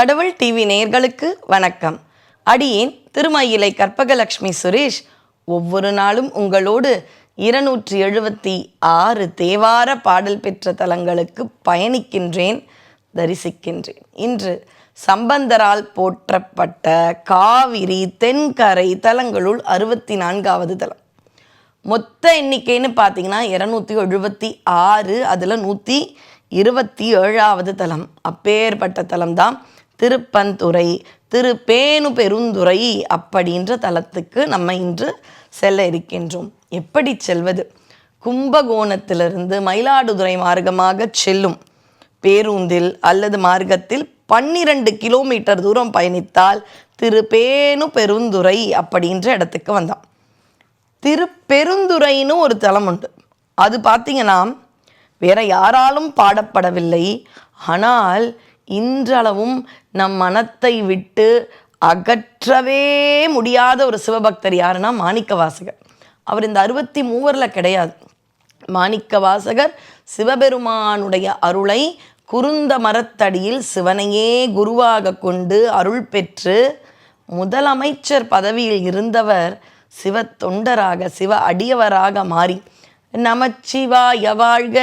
கடவுள் டிவி நேயர்களுக்கு வணக்கம். அடியேன் திருமயிலை கற்பகலட்சுமி சுரேஷ் ஒவ்வொரு நாளும் உங்களோடு இருநூற்றி எழுபத்தி ஆறு தேவார பாடல் பெற்ற தலங்களுக்கு பயணிக்கின்றேன் தரிசிக்கின்றேன். இன்று சம்பந்தரால் போற்றப்பட்ட காவிரி தென்கரை தலங்களுள் அறுபத்தி நான்காவது தலம். மொத்த எண்ணிக்கைன்னு பார்த்தீங்கன்னா இரநூத்தி எழுபத்தி ஆறு அதில் நூற்றி இருபத்தி ஏழாவது தலம். அப்பேற்பட்ட தலம் தான் திருப்பந்துறை திருப்பேனு பெருந்துறை அப்படின்ற தலத்துக்கு நம்ம இன்று செல்ல இருக்கின்றோம். எப்படி செல்வது? கும்பகோணத்திலிருந்து மயிலாடுதுறை மார்க்கமாக செல்லும் பேருந்தில் அல்லது மார்க்கத்தில் பன்னிரண்டு கிலோமீட்டர் தூரம் பயணித்தால் திருப்பேனு பெருந்துறை அப்படின்ற இடத்துக்கு வந்தான். திருப்பெருந்துறைன்னு ஒரு தலம் உண்டு. அது பார்த்தீங்கன்னா வேற யாராலும் பாடப்படவில்லை. ஆனால் இன்றளவும் நம் மனத்தை விட்டு அகற்றவே முடியாத ஒரு சிவபக்தர் யாருன்னா மாணிக்க வாசகர் அவர் இந்த அறுபத்தி மூவரில் கிடையாது. மாணிக்க வாசகர் சிவபெருமானுடைய அருளை குறுந்த மரத்தடியில் சிவனையே குருவாக கொண்டு அருள் பெற்று முதலமைச்சர் பதவியில் இருந்தவர் சிவ தொண்டராக சிவ அடியவராக மாறி நமச்சிவாய வாழ்க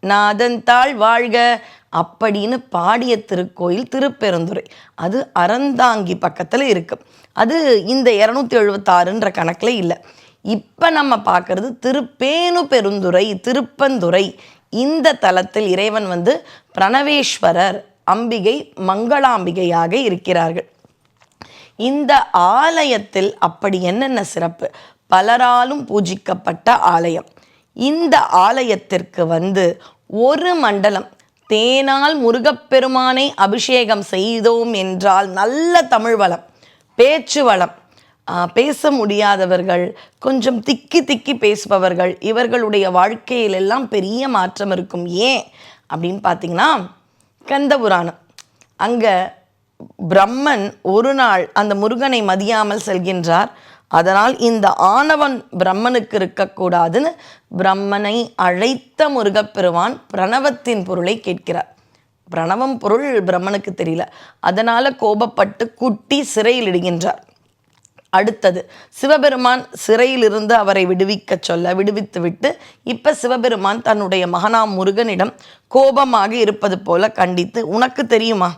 நாதன் தாழ் வாழ்க அப்படின்னு பாடிய திருக்கோயில் திருப்பெருந்துறை. அது அறந்தாங்கி பக்கத்தில் இருக்குது அது இந்த இரநூத்தி எழுபத்தாறுன்ற கணக்கில் இல்லை. இப்போ நம்ம பார்க்குறது திருப்பேனு பெருந்துறை திருப்பந்துறை. இந்த தலத்தில் இறைவன் வந்து பிரணவேஸ்வரர் அம்பிகை மங்களாம்பிகையாக இருக்கிறார்கள். இந்த ஆலயத்தில் அப்படி என்னென்ன சிறப்பு? பலராலும் பூஜிக்கப்பட்ட ஆலயம். இந்த ஆலயத்திற்கு வந்து ஒரு மண்டலம் தேனால் முருகப்பெருமானை அபிஷேகம் செய்தோம் என்றால் நல்ல தமிழ் வளம் பேச்சு வளம். பேச முடியாதவர்கள் கொஞ்சம் திக்கி திக்கி பேசுபவர்கள் இவர்களுடைய வாழ்க்கையில் எல்லாம் பெரிய மாற்றம் இருக்கும். ஏன்? அப்படின்னு பார்த்தீங்கன்னா கந்த புராணம் அங்கே பிரம்மன் ஒரு நாள் அந்த முருகனை மதியாமல் செல்கின்றார். அதனால் இந்த ஆணவன் பிரம்மனுக்கு இருக்கக்கூடாதுன்னு பிரம்மனை அழைத்த முருகப்பெருமான் பிரணவத்தின் பொருளை கேட்கிறார். பிரணவம் பொருள் பிரம்மனுக்கு தெரியல. அதனால கோபப்பட்டு குட்டி சிறையில் இடுகின்றார். அடுத்தது சிவபெருமான் சிறையிலிருந்து அவரை விடுவிக்கச் சொல்ல விடுவித்து விட்டு இப்போ சிவபெருமான் தன்னுடைய மகனாம் முருகனிடம் கோபமாக இருப்பது போல கண்டித்து உனக்கு தெரியுமா?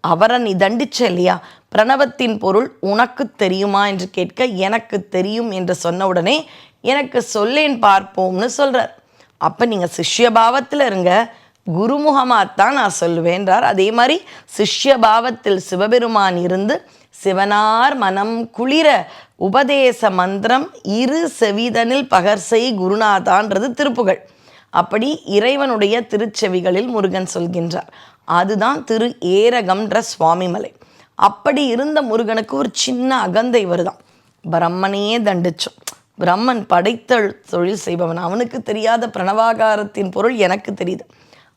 அவரை நீ தண்டிச்ச இல்லையா? பிரணவத்தின் பொருள் உனக்கு தெரியுமா என்று கேட்க எனக்கு தெரியும் என்று சொன்ன உடனே எனக்கு சொல்லேன் பார்ப்போம்னு சொல்றார். அப்போ நீங்கள் சிஷ்ய பாவத்தில் இருங்க. குருமுகமாகத்தான் நான் சொல்லுவேன்றார் அதே மாதிரி சிஷ்ய பாவத்தில் சிவபெருமான் இருந்து சிவனார் மனம் குளிர உபதேச மந்திரம் இரு செவிதனில் பகர்சை குருநாதான்றது திருப்புகழ். அப்படி இறைவனுடைய திருச்செவிகளில் முருகன் சொல்கின்றார். அதுதான் திரு ஏரகம்ன்ற சுவாமிமலை அப்படி இருந்த முருகனுக்கு ஒரு சின்ன அகந்தை வருதான் பிரம்மனையே தண்டிச்சோம். பிரம்மன் படைத்த தொழில் செய்பவன். அவனுக்கு தெரியாத பிரணவாகாரத்தின் பொருள் எனக்கு தெரியுது.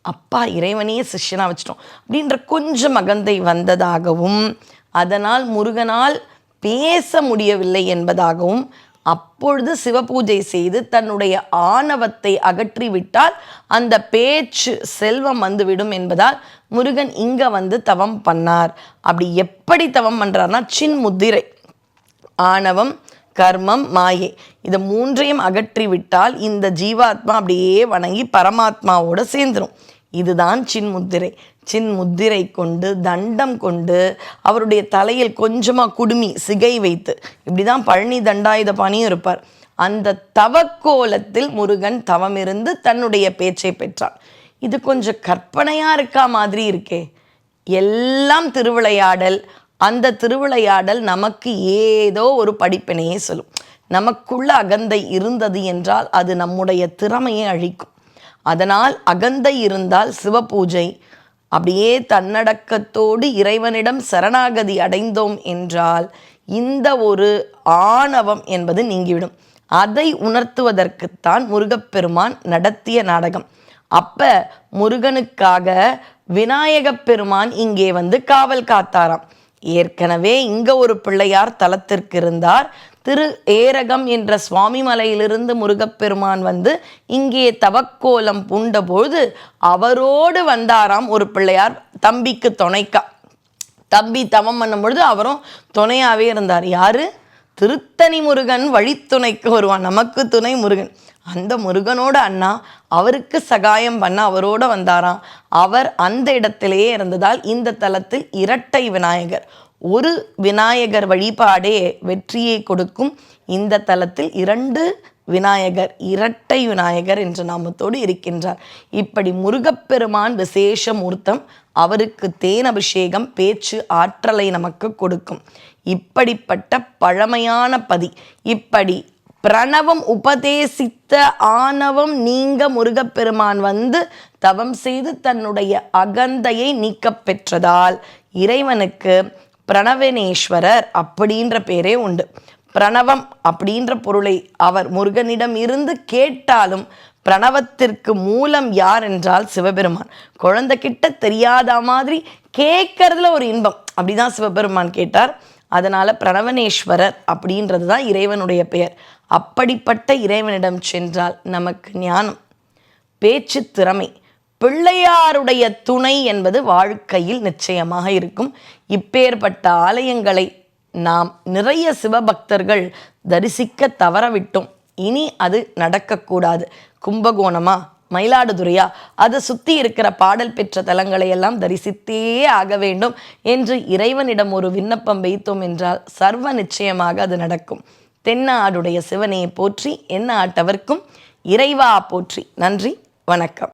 அப்பா இறைவனையே சிஷ்யனா வச்சிட்டோம். அப்படின்ற கொஞ்சம் அகந்தை வந்ததாகவும் அதனால் முருகனால் பேச முடியவில்லை என்பதாகவும் அப்பொழுது சிவபூஜை செய்து தன்னுடைய ஆணவத்தை அகற்றிவிட்டால் அந்த பேச்சு செல்வம் வந்துவிடும் என்பதால் முருகன் இங்க வந்து தவம் பண்ணார். அப்படி எப்படி தவம் பண்றார்னா சின் முத்திரை ஆணவம் கர்மம் மாயை இதை மூன்றையும் அகற்றிவிட்டால் இந்த ஜீவாத்மா அப்படியே வணங்கி பரமாத்மாவோட சேர்ந்துரும். இதுதான் சின்முத்திரை. சின்முத்திரை கொண்டு தண்டம் கொண்டு அவருடைய தலையில் கொஞ்சமாக குடுமி சிகை வைத்து. இப்படி தான் பழனி தண்டாயுதபாணியும் இருப்பார். அந்த தவக்கோலத்தில் முருகன் தவமிருந்து தன்னுடைய பேச்சை பெற்றான். இது கொஞ்சம் கற்பனையாக இருக்கா மாதிரி இருக்கே. எல்லாம் திருவிளையாடல். அந்த திருவிளையாடல் நமக்கு ஏதோ ஒரு படிப்பினையே சொல்லும். நமக்குள்ள அகந்தை இருந்தது என்றால் அது நம்முடைய திறமையை அழிக்கும். அதனால் அகந்தை இருந்தால் சிவபூஜை. அப்படியே தன்னடக்கத்தோடு இறைவனிடம் சரணாகதி அடைந்தோம் என்றால் இந்த ஒரு ஆணவம் என்பது நீங்கிவிடும். அதை உணர்த்துவதற்குத்தான் முருகப்பெருமான் நடத்திய நாடகம். அப்ப முருகனுக்காக விநாயகப் பெருமான் இங்கே வந்து காவல் காத்தாராம். ஏற்கனவே இங்க ஒரு பிள்ளையார் தலத்திற்கு இருந்தார். திரு ஏரகம் என்ற சுவாமி மலையிலிருந்து முருகப்பெருமான் வந்து இங்கே தவக்கோலம் பூண்டபொழுது அவரோடு வந்தாராம் ஒரு பிள்ளையார் தம்பிக்கு துணைக்கா. தம்பி தவம் பண்ணும் பொழுது அவரும் துணையாகவே இருந்தார். யாரு? திருத்தணி முருகன் வழித்துணைக்கு வருவான். நமக்கு துணை முருகன். அந்த முருகனோட அண்ணா அவருக்கு சகாயம் பண்ண அவரோட வந்தாராம். அவர் அந்த இடத்திலேயே இருந்ததால் இந்த தலத்தில் இரட்டை விநாயகர். ஒரு விநாயகர் வழிபாடே வெற்றியை கொடுக்கும். இந்த தலத்தில் இரண்டு விநாயகர் இரட்டை விநாயகர் என்ற நாமத்தோடு இருக்கின்றார். இப்படி முருகப்பெருமான் விசேஷ மூர்த்தம் அவருக்கு தேன் அபிஷேகம் பேச்சு ஆற்றலை நமக்கு கொடுக்கும். இப்படிப்பட்ட பழமையான பதி இப்படி பிரணவம் உபதேசித்த ஆணவம் நீங்க முருகப்பெருமான் வந்து தவம் செய்து தன்னுடைய அகந்தையை நீக்கப் பெற்றதால் இறைவனுக்கு பிரணவனேஸ்வரர் அப்படின்ற பேரே உண்டு. பிரணவம் அப்படின்ற பொருளை அவர் முருகனிடம் இருந்து கேட்டாலும் பிரணவத்திற்கு மூலம் யார் என்றால் சிவபெருமான். குழந்தைகிட்ட தெரியாத மாதிரி கேட்கறதுல ஒரு இன்பம். அப்படிதான் சிவபெருமான் கேட்டார். அதனால பிரணவனேஸ்வரர் அப்படின்றது தான் இறைவனுடைய பெயர். அப்படிப்பட்ட இறைவனிடம் சென்றால் நமக்கு ஞானம் பேச்சு திறமை பிள்ளையாருடைய துணை என்பது வாழ்க்கையில் நிச்சயமாக இருக்கும். இப்பேற்பட்ட ஆலயங்களை நாம் நிறைய சிவபக்தர்கள் தரிசிக்க தவறவிட்டோம். இனி அது நடக்கக்கூடாது. கும்பகோணமா? மயிலாடுதுறையா? அதை சுற்றி இருக்கிற பாடல் பெற்ற தலங்களை எல்லாம் தரிசித்தே ஆக வேண்டும் என்று இறைவனிடம் ஒரு விண்ணப்பம் வைத்தோம் என்றால் சர்வ நிச்சயமாக அது நடக்கும். தென்னாடுடைய சிவனையை போற்றி என்ன ஆட்டவர்க்கும் இறைவா போற்றி. நன்றி வணக்கம்.